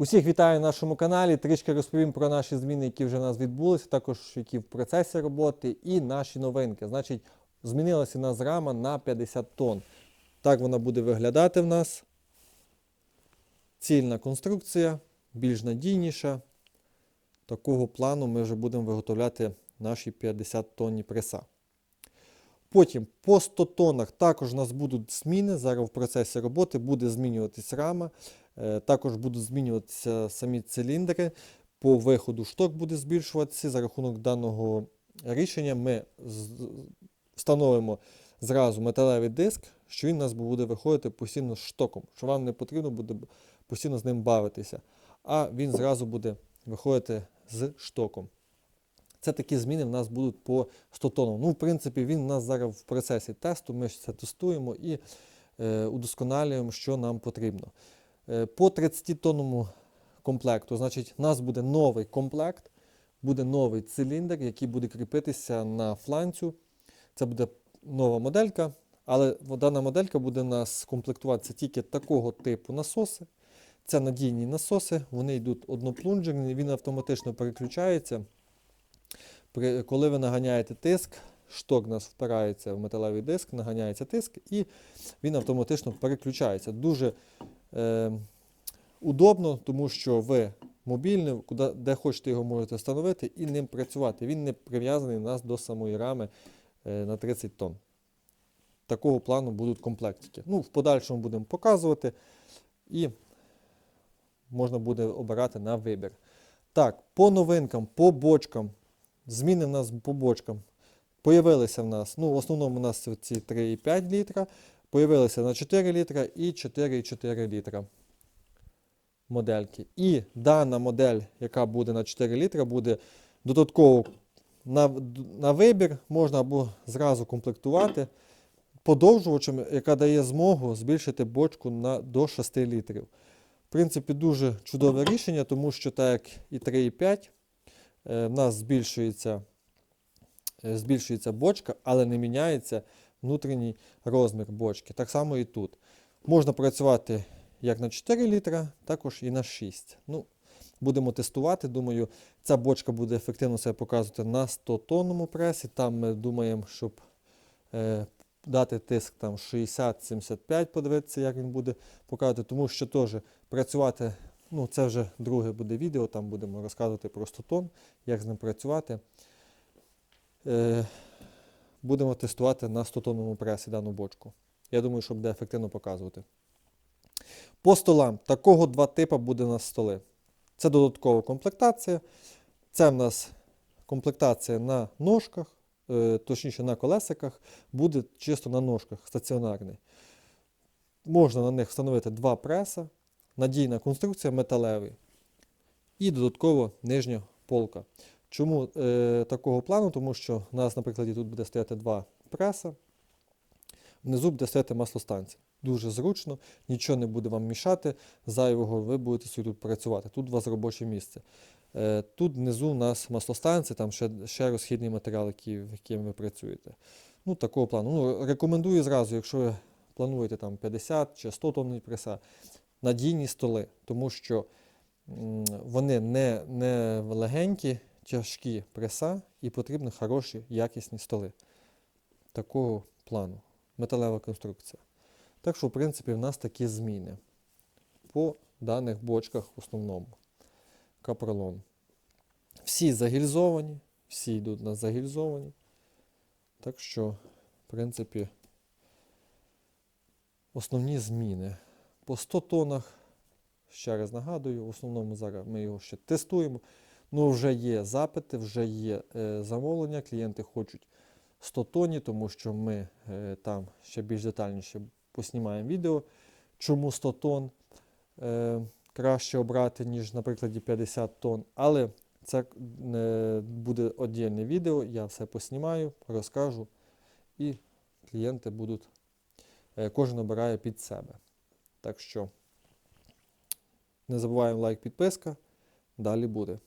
Усіх вітаю на нашому каналі. Трішки розповім про наші зміни, які вже у нас відбулися, також які в процесі роботи, і наші новинки. Значить, змінилася у нас рама на 50 тонн. Так вона буде виглядати в нас. Цільна конструкція, більш надійніша. Такого плану ми вже будемо виготовляти наші 50 тонні преса. Потім по 100 тоннах також у нас будуть зміни. Зараз в процесі роботи буде змінюватись рама. Е, Також будуть змінюватися самі циліндри. По виходу шток буде збільшуватися. За рахунок даного рішення ми встановимо зразу металевий диск, що він у нас буде виходити постійно з штоком, що вам не потрібно буде постійно з ним бавитися. А він зразу буде виходити з штоком. Це такі зміни в нас будуть по 100 тоннам. Ну, в принципі, він у нас зараз в процесі тесту. Ми це тестуємо і е, удосконалюємо, що нам потрібно. Е, по 30 тонному комплекту, значить, у нас буде новий комплект, буде новий циліндр, який буде кріпитися на фланцю. Це буде нова моделька, але дана моделька буде у нас комплектуватися тільки такого типу насоси. Це надійні насоси, вони йдуть одноплунжерні, він автоматично переключається. Коли ви наганяєте тиск, шток у нас впирається в металевий диск, наганяється тиск, і він автоматично переключається. Дуже е, удобно, тому що ви мобільний, куди, де хочете його можете встановити і ним працювати. Він не прив'язаний у нас до самої рами е, на 30 тонн. Такого плану будуть комплектики. Ну, в подальшому будемо показувати і можна буде обирати на вибір. Так, по новинкам, по бочкам. Зміни в нас по бочкам. Появилися в нас, ну, в основному у нас ці 3,5 літра, появилися на 4 літра і 4,4 літра модельки. І дана модель, яка буде на 4 літра, буде додатково на, на вибір, можна або зразу комплектувати подовжувачем, яка дає змогу збільшити бочку на, до 6 літрів. В принципі, дуже чудове рішення, тому що так як і 3,5, е, в нас збільшується, е, збільшується бочка, але не міняється внутрішній розмір бочки. Так само і тут. Можна працювати як на 4 літра, також і на 6. Ну, будемо тестувати. Думаю, ця бочка буде ефективно себе показувати на 100 тонному пресі. Там ми думаємо, щоб е, дати тиск там 60-75, подивитися, як він буде показувати, тому що теж працювати, ну це вже друге буде відео, там будемо розказувати про 100 тонн, як з ним працювати. Е, будемо тестувати на 100 тонному пресі дану бочку. Я думаю, що буде ефективно показувати. По столам такого два типи буде на столи. Це додаткова комплектація. Це в нас комплектація на ножках, е, точніше на колесиках, буде чисто на ножках стаціонарний. Можна на них встановити два преса, надійна конструкція металевий і додатково нижня полка. Чому е, такого плану? Тому що у нас, наприклад, тут буде стояти два преса, внизу буде стояти маслостанція. Дуже зручно, нічого не буде вам мішати, зайвого ви будете собі тут працювати. Тут у вас робоче місце. Е, Тут внизу у нас маслостанція, там ще, ще розхідний матеріал, який, яким ви працюєте. Ну, такого плану. Ну, рекомендую зразу, якщо ви плануєте там 50 чи 100 тонн преса, надійні столи, тому що вони не, не легенькі, тяжкі преса і потрібні хороші, якісні столи. Такого плану. Металева конструкція. Так що, в принципі, в нас такі зміни по даних бочках в основному. Капролон. Всі загільзовані, всі йдуть на загільзовані. Так що, в принципі, основні зміни. По 100 тоннах, ще раз нагадую, в основному зараз ми його ще тестуємо. Ну, вже є запити, вже є е, замовлення, клієнти хочуть 100 тонні, тому що ми е, там ще більш детальніше поснімаємо відео, чому 100 тонн е, краще обрати, ніж, наприклад, 50 тонн. Але це е, буде віддільне відео, я все поснімаю, розкажу, і клієнти будуть, е, кожен обирає під себе. Так що не забуваємо лайк, підписка, далі буде.